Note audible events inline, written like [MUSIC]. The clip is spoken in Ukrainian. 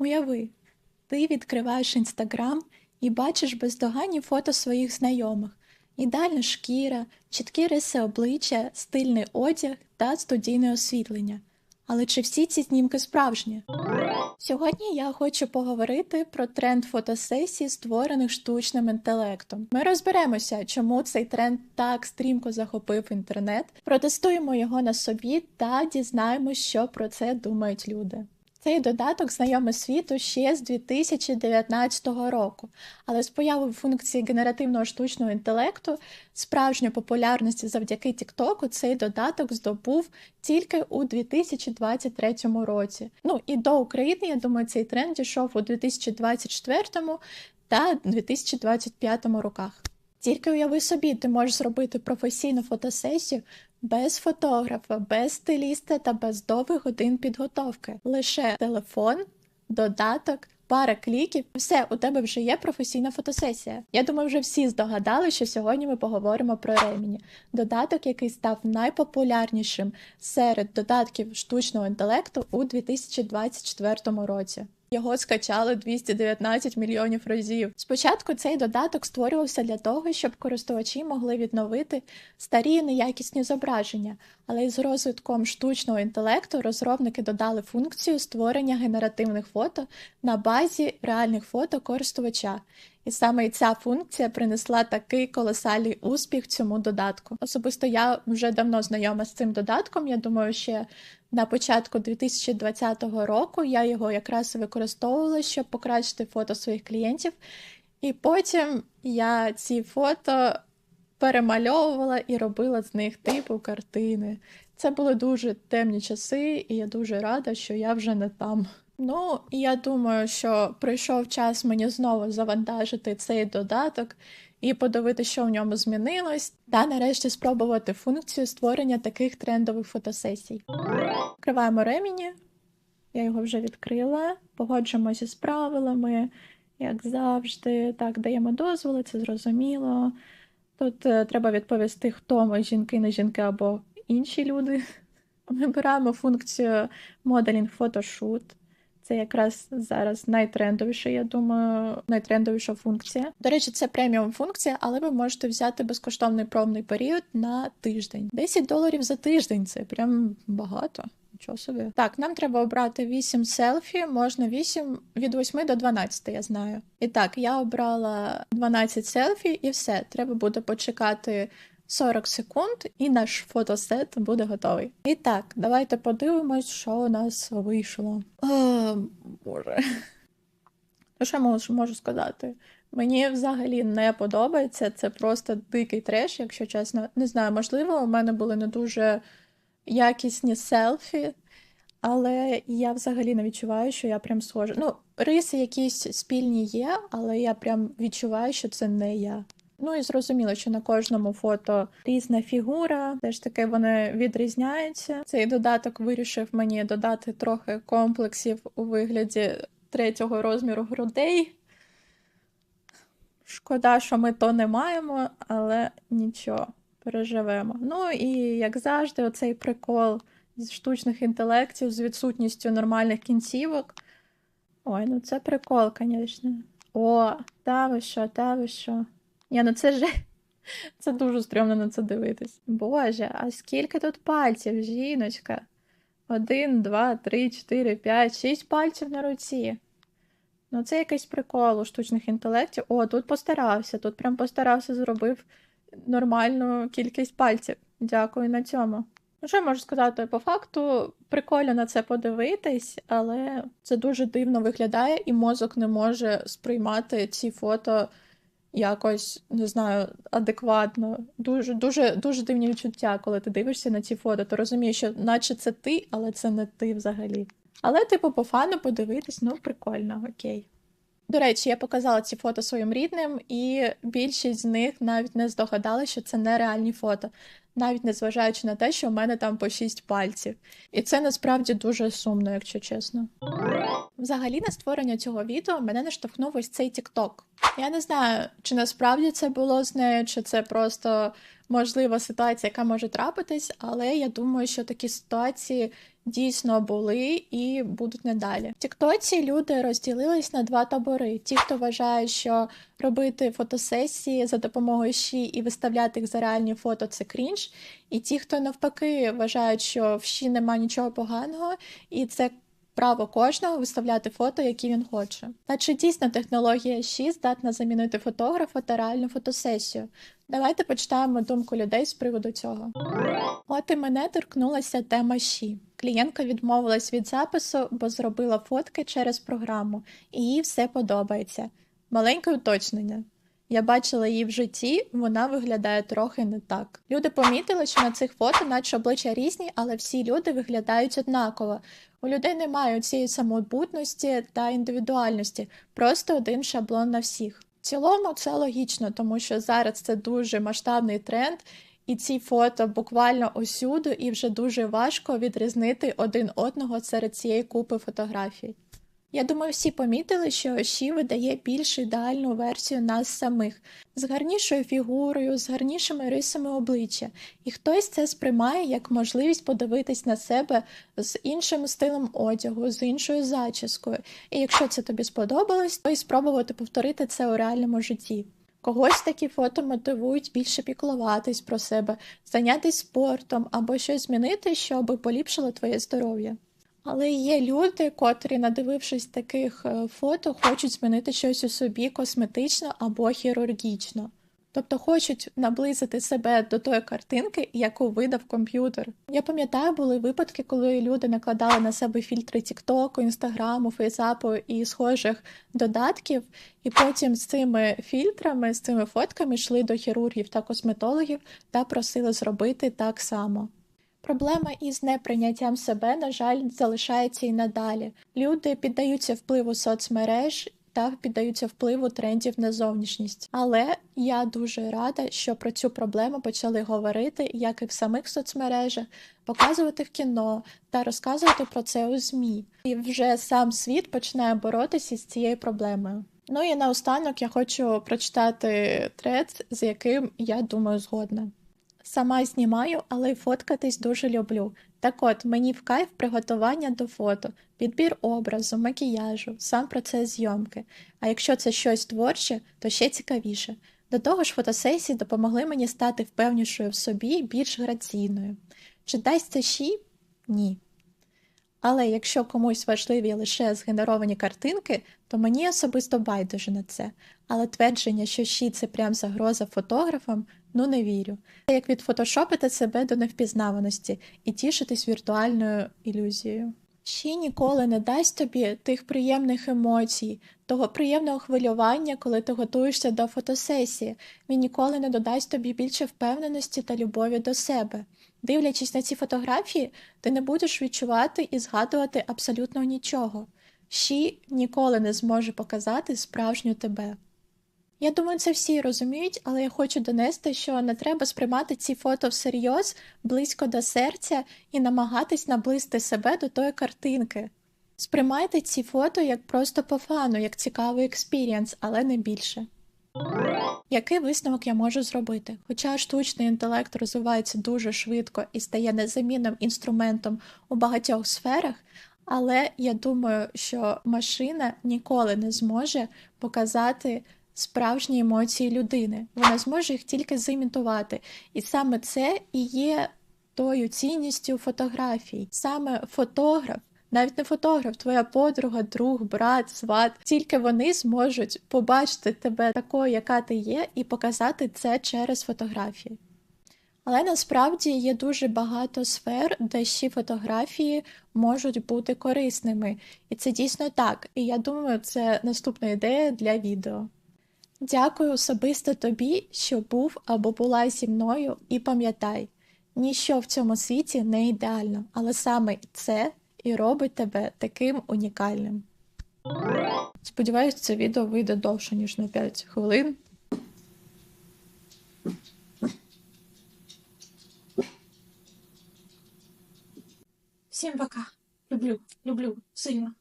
Уяви, ти відкриваєш інстаграм і бачиш бездоганні фото своїх знайомих, ідеальна шкіра, чіткі риси обличчя, стильний одяг та студійне освітлення. Але чи всі ці знімки справжні? Сьогодні я хочу поговорити про тренд фотосесій, створених штучним інтелектом. Ми розберемося, чому цей тренд так стрімко захопив інтернет, протестуємо його на собі та дізнаємось, що про це думають люди. Цей додаток знайомий світу ще з 2019 року, але з появою функції генеративного штучного інтелекту справжньої популярності завдяки TikTok цей додаток здобув тільки у 2023 році. Ну і до України, я думаю, цей тренд дійшов у 2024 та 2025 роках. Тільки уяви собі, ти можеш зробити професійну фотосесію без фотографа, без стиліста та без довгих годин підготовки. Лише телефон, додаток, пара кліків. Все, у тебе вже є професійна фотосесія. Я думаю, вже всі здогадали, що сьогодні ми поговоримо про Реміні. Додаток, який став найпопулярнішим серед додатків штучного інтелекту у 2024 році. Його скачали 219 мільйонів разів. Спочатку цей додаток створювався для того, щоб користувачі могли відновити старі неякісні зображення, але із розвитком штучного інтелекту розробники додали функцію створення генеративних фото на базі реальних фото користувача. І саме ця функція принесла такий колосальний успіх цьому додатку. Особисто я вже давно знайома з цим додатком. Я думаю, ще на початку 2020 року я його якраз використовувала, щоб покращити фото своїх клієнтів. І потім я ці фото перемальовувала і робила з них типу картини. Це були дуже темні часи, і я дуже рада, що я вже не там. Ну, я думаю, що прийшов час мені знову завантажити цей додаток і подивитися, що в ньому змінилось, та нарешті спробувати функцію створення таких трендових фотосесій. Відкриваємо ремені, я його вже відкрила, погоджуємося з правилами, як завжди. Так, даємо дозволи, це зрозуміло. Тут е, треба відповісти, хто ми, жінки, не жінки або інші люди. Вибираємо функцію Photoshoot. Це якраз зараз найтрендовіша, я думаю, найтрендовіша функція. До речі, це преміум функція, але ви можете взяти безкоштовний пробний період на тиждень. 10 доларів за тиждень це прям багато. Нічого собі. Так, нам треба обрати 8 селфі, можна 8 від 8 до 12, я знаю. І так, я обрала 12 селфі, і все. Треба буде почекати 40 секунд, і наш фотосет буде готовий. І так, давайте подивимось, що у нас вийшло. О, Боже. Ну, що можу, можу сказати? Мені взагалі не подобається. Це просто дикий треш, якщо чесно. Не знаю, можливо, у мене були не дуже якісні селфі, але я взагалі не відчуваю, що я прям схожа. Ну, риси якісь спільні є, але я прям відчуваю, що це не я. Ну і зрозуміло, що на кожному фото різна фігура, теж таки вони відрізняються. Цей додаток вирішив мені додати трохи комплексів у вигляді третього розміру грудей. Шкода, що ми то не маємо, але нічого, переживемо. Ну і як завжди, оцей прикол з штучних інтелектів, з відсутністю нормальних кінцівок. Ой, ну це прикол, звісно. О, та ви що, та ви що. Ні, ну це ж [LAUGHS] це дуже стрьомно на це дивитись. Боже, а скільки тут пальців, жіночка? Один, два, три, чотири, п'ять, шість пальців на руці. Ну, це якийсь прикол у штучних інтелектів. О, тут постарався, тут прям постарався, зробив нормальну кількість пальців. Дякую на цьому. Ну, що я можу сказати? По факту прикольно на це подивитись, але це дуже дивно виглядає, і мозок не може сприймати ці фото якось не знаю, адекватно. Дуже дуже дуже дивні відчуття, коли ти дивишся на ці фото, то розумієш, що наче це ти, але це не ти взагалі. Але, типу, по фану подивитись, ну прикольно, окей. До речі, я показала ці фото своїм рідним, і більшість з них навіть не здогадали, що це нереальні фото, навіть незважаючи на те, що в мене там по шість пальців. І це насправді дуже сумно, якщо чесно. Взагалі, на створення цього відео мене наштовхнув ось цей TikTok. Я не знаю, чи насправді це було з нею, чи це просто можлива ситуація, яка може трапитись, але я думаю, що такі ситуації дійсно були і будуть надалі. В Тіктоці люди розділились на два табори: ті, хто вважає, що робити фотосесії за допомогою щі і виставляти їх за реальні фото це крінж, і ті, хто навпаки вважають, що в щі немає нічого поганого, і це право кожного виставляти фото, які він хоче. Та чи дійсно технологія 6 здатна замінити фотографа та реальну фотосесію? Давайте почитаємо думку людей з приводу цього. От і мене торкнулася тема щі. Клієнтка відмовилась від запису, бо зробила фотки через програму, і їй все подобається. Маленьке уточнення. Я бачила її в житті, вона виглядає трохи не так. Люди помітили, що на цих фото, наче обличчя різні, але всі люди виглядають однаково. У людей немає цієї самобутності та індивідуальності, просто один шаблон на всіх. В цілому це логічно, тому що зараз це дуже масштабний тренд, і ці фото буквально усюди, і вже дуже важко відрізнити один одного серед цієї купи фотографій. Я думаю, всі помітили, що Ші видає більш ідеальну версію нас самих, з гарнішою фігурою, з гарнішими рисами обличчя, і хтось це сприймає як можливість подивитись на себе з іншим стилем одягу, з іншою зачіскою. І якщо це тобі сподобалось, то й спробувати повторити це у реальному житті. Когось такі фото мотивують більше піклуватись про себе, зайнятися спортом або щось змінити, щоб поліпшило твоє здоров'я. Але є люди, котрі, надивившись таких е, фото, хочуть змінити щось у собі косметично або хірургічно. Тобто хочуть наблизити себе до тої картинки, яку видав комп'ютер. Я пам'ятаю, були випадки, коли люди накладали на себе фільтри Тіктоку, Інстаграму, Фейсапу і схожих додатків, і потім з цими фільтрами, з цими фотками йшли до хірургів та косметологів та просили зробити так само. Проблема із неприйняттям себе, на жаль, залишається і надалі. Люди піддаються впливу соцмереж та піддаються впливу трендів на зовнішність. Але я дуже рада, що про цю проблему почали говорити, як і в самих соцмережах, показувати в кіно та розказувати про це у ЗМІ. І вже сам світ починає боротися з цією проблемою. Ну і наостанок я хочу прочитати тред, з яким я думаю згодна. Сама знімаю, але й фоткатись дуже люблю. Так от, мені в кайф приготування до фото, підбір образу, макіяжу, сам процес зйомки. А якщо це щось творче, то ще цікавіше. До того ж, фотосесії допомогли мені стати впевнішою в собі більш граційною. Чи дасть це щі? Ні. Але якщо комусь важливі лише згенеровані картинки, то мені особисто байдуже на це. Але твердження, що щі це прям загроза фотографам, ну не вірю. Як відфотошопити себе до невпізнаваності і тішитись віртуальною ілюзією. Щі ніколи не дасть тобі тих приємних емоцій, того приємного хвилювання, коли ти готуєшся до фотосесії. Він ніколи не додасть тобі більше впевненості та любові до себе. Дивлячись на ці фотографії, ти не будеш відчувати і згадувати абсолютно нічого. Щі ніколи не зможе показати справжню тебе. Я думаю, це всі розуміють, але я хочу донести, що не треба сприймати ці фото всерйоз близько до серця і намагатись наблизити себе до тої картинки. Сприймайте ці фото як просто по фану, як цікавий експірієнс, але не більше. Який висновок я можу зробити? Хоча штучний інтелект розвивається дуже швидко і стає незамінним інструментом у багатьох сферах, але я думаю, що машина ніколи не зможе показати справжні емоції людини. Вона зможе їх тільки зімітувати. І саме це і є тою цінністю фотографій. Саме фотограф. Навіть не фотограф, твоя подруга, друг, брат, сват, тільки вони зможуть побачити тебе такою, яка ти є, і показати це через фотографії. Але насправді є дуже багато сфер, де ще фотографії можуть бути корисними. І це дійсно так. І я думаю, це наступна ідея для відео. Дякую особисто тобі, що був або була зі мною, і пам'ятай, ніщо в цьому світі не ідеально, але саме це і робить тебе таким унікальним. Сподіваюсь, це відео вийде довше, ніж на 5 хвилин. Всім пока. Люблю, люблю сильно.